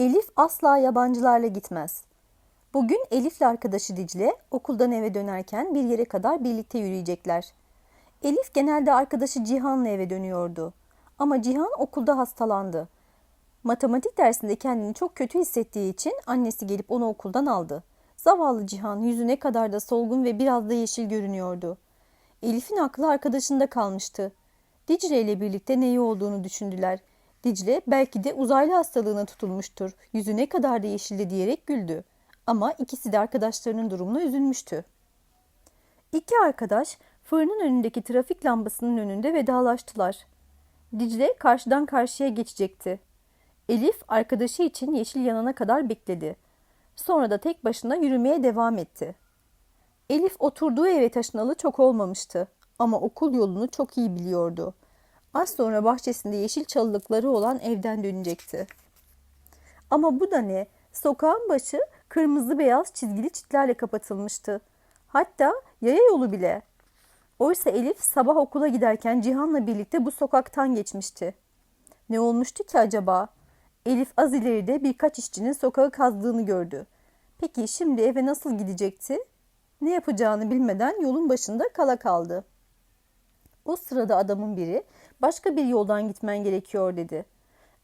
Elif asla yabancılarla gitmez. Bugün Elif'le arkadaşı Dicle okuldan eve dönerken bir yere kadar birlikte yürüyecekler. Elif genelde arkadaşı Cihan'la eve dönüyordu. Ama Cihan okulda hastalandı. Matematik dersinde kendini çok kötü hissettiği için annesi gelip onu okuldan aldı. Zavallı Cihan yüzü ne kadar da solgun ve biraz da yeşil görünüyordu. Elif'in aklı arkadaşında kalmıştı. Dicle ile birlikte neyi olduğunu düşündüler. Dicle belki de uzaylı hastalığına tutulmuştur. Yüzü ne kadar da yeşildi diyerek güldü. Ama ikisi de arkadaşlarının durumuna üzülmüştü. İki arkadaş fırının önündeki trafik lambasının önünde vedalaştılar. Dicle karşıdan karşıya geçecekti. Elif arkadaşı için yeşil yanana kadar bekledi. Sonra da tek başına yürümeye devam etti. Elif oturduğu eve taşınalı çok olmamıştı ama okul yolunu çok iyi biliyordu. Az sonra bahçesinde yeşil çalılıkları olan evden dönecekti. Ama bu da ne? Sokağın başı kırmızı beyaz çizgili çitlerle kapatılmıştı. Hatta yaya yolu bile. Oysa Elif sabah okula giderken Cihan'la birlikte bu sokaktan geçmişti. Ne olmuştu ki acaba? Elif az ileride birkaç işçinin sokağı kazdığını gördü. Peki şimdi eve nasıl gidecekti? Ne yapacağını bilmeden yolun başında kala kaldı. O sırada adamın biri başka bir yoldan gitmen gerekiyor dedi.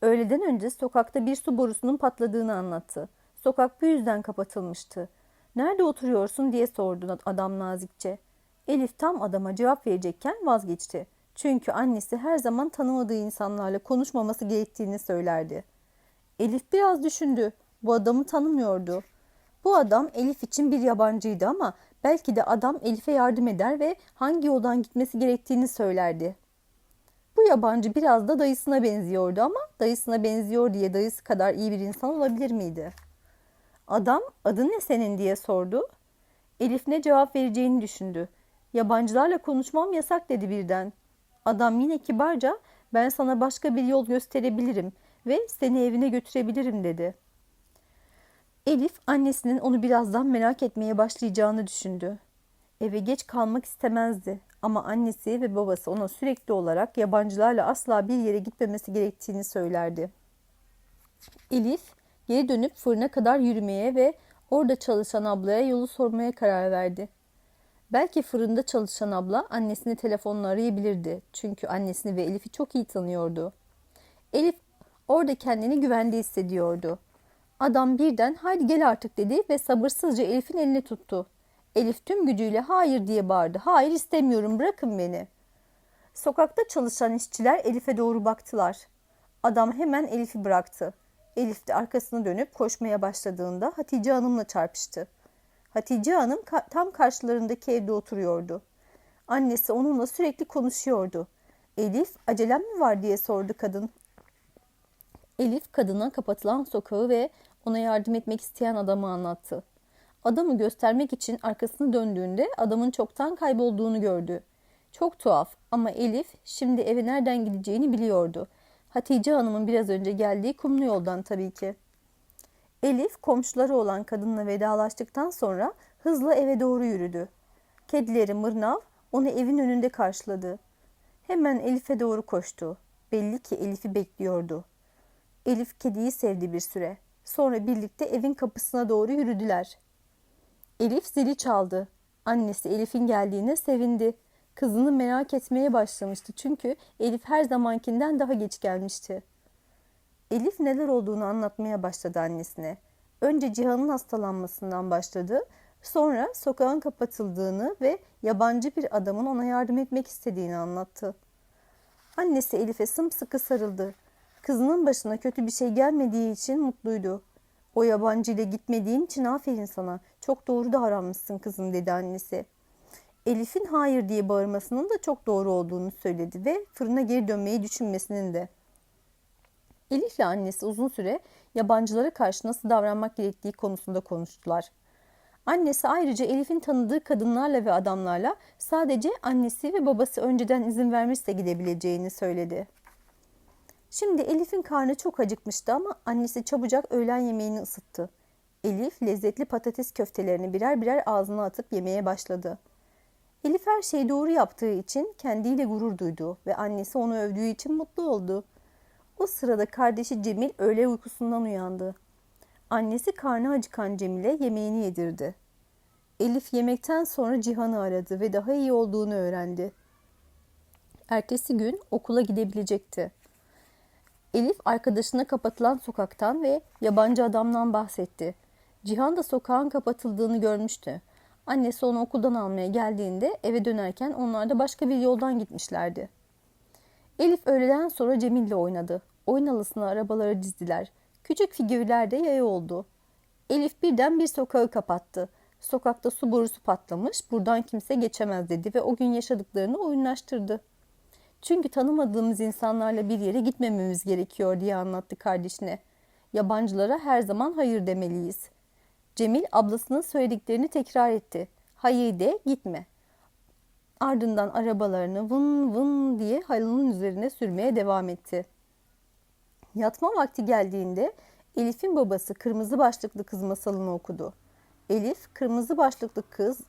Öğleden önce sokakta bir su borusunun patladığını anlattı. Sokak bu yüzden kapatılmıştı. Nerede oturuyorsun diye sordu adam nazikçe. Elif tam adama cevap verecekken vazgeçti. Çünkü annesi her zaman tanımadığı insanlarla konuşmaması gerektiğini söylerdi. Elif biraz düşündü. Bu adamı tanımıyordu. Bu adam Elif için bir yabancıydı ama belki de adam Elif'e yardım eder ve hangi yoldan gitmesi gerektiğini söylerdi. Yabancı biraz da dayısına benziyordu ama dayısına benziyor diye dayısı kadar iyi bir insan olabilir miydi? Adam adın ne senin diye sordu. Elif ne cevap vereceğini düşündü. Yabancılarla konuşmam yasak dedi birden. Adam yine kibarca ben sana başka bir yol gösterebilirim ve seni evine götürebilirim dedi. Elif annesinin onu birazdan merak etmeye başlayacağını düşündü. Eve geç kalmak istemezdi ama annesi ve babası ona sürekli olarak yabancılarla asla bir yere gitmemesi gerektiğini söylerdi. Elif geri dönüp fırına kadar yürümeye ve orada çalışan ablaya yolu sormaya karar verdi. Belki fırında çalışan abla annesini telefonla arayabilirdi. Çünkü annesini ve Elif'i çok iyi tanıyordu. Elif orada kendini güvende hissediyordu. Adam birden haydi gel artık dedi ve sabırsızca Elif'in elini tuttu. Elif tüm gücüyle hayır diye bağırdı. Hayır istemiyorum bırakın beni. Sokakta çalışan işçiler Elif'e doğru baktılar. Adam hemen Elif'i bıraktı. Elif de arkasını dönüp koşmaya başladığında Hatice Hanım'la çarpıştı. Hatice Hanım ka- tam karşılarındaki evde oturuyordu. Annesi onunla sürekli konuşuyordu. Elif acelem mi var diye sordu kadın. Elif kadına kapatılan sokağı ve ona yardım etmek isteyen adamı anlattı. Adamı göstermek için arkasını döndüğünde adamın çoktan kaybolduğunu gördü. Çok tuhaf ama Elif şimdi eve nereden gideceğini biliyordu. Hatice Hanım'ın biraz önce geldiği kumlu yoldan tabii ki. Elif komşuları olan kadınla vedalaştıktan sonra hızla eve doğru yürüdü. Kedileri Mırnav onu evin önünde karşıladı. Hemen Elif'e doğru koştu. Belli ki Elif'i bekliyordu. Elif kediyi sevdi bir süre. Sonra birlikte evin kapısına doğru yürüdüler. Elif zili çaldı. Annesi Elif'in geldiğine sevindi. Kızını merak etmeye başlamıştı çünkü Elif her zamankinden daha geç gelmişti. Elif neler olduğunu anlatmaya başladı annesine. Önce Cihan'ın hastalanmasından başladı. Sonra sokağın kapatıldığını ve yabancı bir adamın ona yardım etmek istediğini anlattı. Annesi Elif'e sımsıkı sarıldı. Kızının başına kötü bir şey gelmediği için mutluydu. O yabancı ile gitmediğin için aferin sana. Çok doğru davranmışsın kızım dedi annesi. Elif'in hayır diye bağırmasının da çok doğru olduğunu söyledi ve fırına geri dönmeyi düşünmesinin de. Elif ile annesi uzun süre yabancılara karşı nasıl davranmak gerektiği konusunda konuştular. Annesi ayrıca Elif'in tanıdığı kadınlarla ve adamlarla sadece annesi ve babası önceden izin vermişse gidebileceğini söyledi. Şimdi Elif'in karnı çok acıkmıştı ama annesi çabucak öğlen yemeğini ısıttı. Elif lezzetli patates köftelerini birer birer ağzına atıp yemeye başladı. Elif her şeyi doğru yaptığı için kendiyle gurur duydu ve annesi onu övdüğü için mutlu oldu. O sırada kardeşi Cemil öğle uykusundan uyandı. Annesi karnı acıkan Cemil'e yemeğini yedirdi. Elif yemekten sonra Cihan'ı aradı ve daha iyi olduğunu öğrendi. Ertesi gün okula gidebilecekti. Elif arkadaşına kapatılan sokaktan ve yabancı adamdan bahsetti. Cihan da sokağın kapatıldığını görmüştü. Annesi onu okuldan almaya geldiğinde eve dönerken onlar da başka bir yoldan gitmişlerdi. Elif öğleden sonra Cemil'le oynadı. Oyun halısına arabaları dizdiler. Küçük figürler de yaya oldu. Elif birden bir sokağı kapattı. Sokakta su borusu patlamış, buradan kimse geçemez dedi ve o gün yaşadıklarını oyunlaştırdı. Çünkü tanımadığımız insanlarla bir yere gitmememiz gerekiyor diye anlattı kardeşine. Yabancılara her zaman hayır demeliyiz. Cemil ablasının söylediklerini tekrar etti. Hayır de gitme. Ardından arabalarını vın vın diye halının üzerine sürmeye devam etti. Yatma vakti geldiğinde Elif'in babası kırmızı başlıklı kız masalını okudu. Elif kırmızı başlıklı kız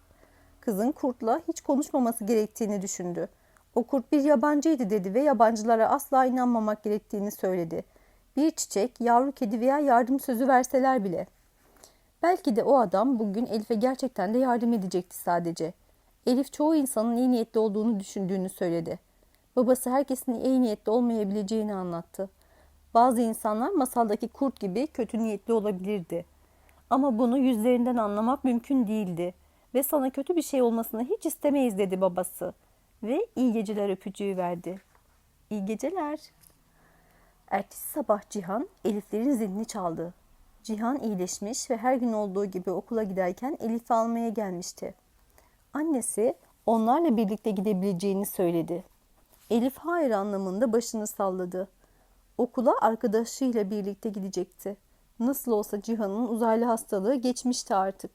kızın kurtla hiç konuşmaması gerektiğini düşündü. O kurt bir yabancıydı dedi ve yabancılara asla inanmamak gerektiğini söyledi. Bir çiçek, yavru kedi veya yardım sözü verseler bile. Belki de o adam bugün Elif'e gerçekten de yardım edecekti sadece. Elif çoğu insanın iyi niyetli olduğunu düşündüğünü söyledi. Babası herkesin iyi niyetli olmayabileceğini anlattı. Bazı insanlar masaldaki kurt gibi kötü niyetli olabilirdi. Ama bunu yüzlerinden anlamak mümkün değildi. Ve sana kötü bir şey olmasını hiç istemeyiz dedi babası. Ve iyi geceler öpücüğü verdi. İyi geceler. Ertesi sabah Cihan Eliflerin zilini çaldı. Cihan iyileşmiş ve her gün olduğu gibi okula giderken Elif'i almaya gelmişti. Annesi onlarla birlikte gidebileceğini söyledi. Elif hayır anlamında başını salladı. Okula arkadaşıyla birlikte gidecekti. Nasıl olsa Cihan'ın uzaylı hastalığı geçmişti artık.